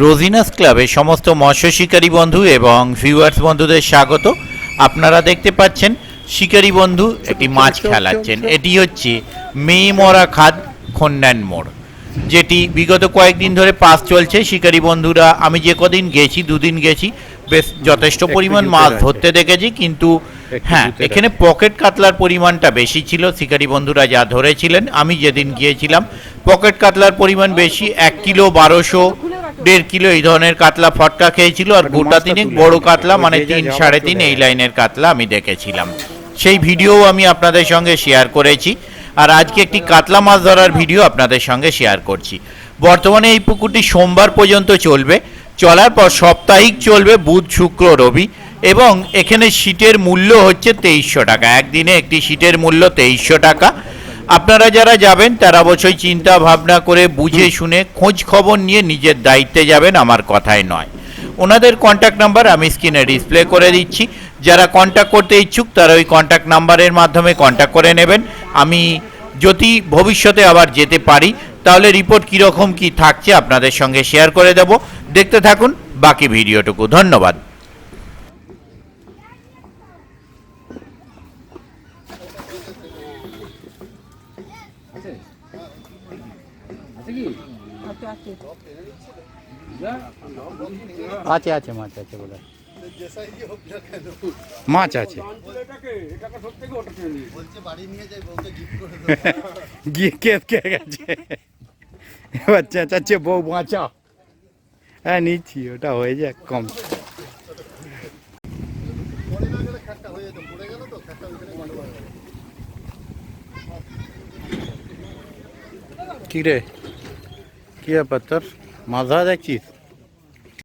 রোজিনাস ক্লাবে সমস্ত মৎস্য শিকারী বন্ধু এবং ভিউয়ার্স বন্ধুদের স্বাগত। আপনারা দেখতে পাচ্ছেন শিকারী বন্ধু একটি মাছ খেলাচ্ছেন। এটি হচ্ছে মেয়ে মরা খাদ খন্যান মোড় যেটি বিগত কয়েকদিন ধরে পাস চলছে। শিকারী বন্ধুরা আমি যে কদিন গেছি দুদিন গেছি বেশ যথেষ্ট পরিমাণ মাছ। ধরতে দেখেছি কিন্তু হ্যাঁ এখানে পকেট কাতলার পরিমাণটা বেশি ছিল। শিকারী বন্ধুরা যা ধরেছিলেন আমি যেদিন গিয়েছিলাম পকেট কাতলার পরিমাণ বেশি এক কিলো বারোশো দেড় কিলো এই ধরনের কাতলা ফটকা খেয়েছিল আর গোটা মাছটা তিনেক বড় কাতলা মানে তিন সাড়ে তিন এই লাইনের কাতলা আমি দেখেছিলাম। সেই ভিডিও আমি আপনাদের সঙ্গে শেয়ার করেছি আর আজকে একটি কাতলা মাছ ধরার ভিডিও আপনাদের সঙ্গে শেয়ার করছি। বর্তমানে এই পুকুরটি সোমবার পর্যন্ত চলবে। চলার পর সাপ্তাহিক চলবে বুধ শুক্র রবি এবং এখানে সিটের মূল্য হচ্ছে তেইশশো টাকা। একদিনে একটি সিটের মূল্য তেইশশো টাকা। আপনারা যারা যাবেন তারা অবশ্যই চিন্তা ভাবনা করে বুঝে শুনে খোঁজ খবর নিয়ে নিজের দায়িত্বে যাবেন আমার কথাই নয়। ওনাদের কন্ট্যাক্ট নাম্বার আমি স্ক্রিনে ডিসপ্লে করে দিচ্ছি। যারা কন্ট্যাক্ট করতে ইচ্ছুক তারা ওই কন্ট্যাক্ট নাম্বারের মাধ্যমে কন্ট্যাক্ট করে নেবেন। আমি যদি ভবিষ্যতে আবার যেতে পারি তাহলে রিপোর্ট কীরকম কি থাকছে আপনাদের সঙ্গে শেয়ার করে দেব। দেখতে থাকুন বাকি ভিডিওটুকু। ধন্যবাদ। আছে আছে মাছ আছে বলে। মাছ আছে। গিয়ে কে কে গেছে? বাচ্চা চাচ্ছে বউ বাঁচাও। হ্যাঁ নিচ্ছি ওটা হয়ে যাক কম। কি রে? কি ব্যাপার তোর মাছ ধরা দেখছিস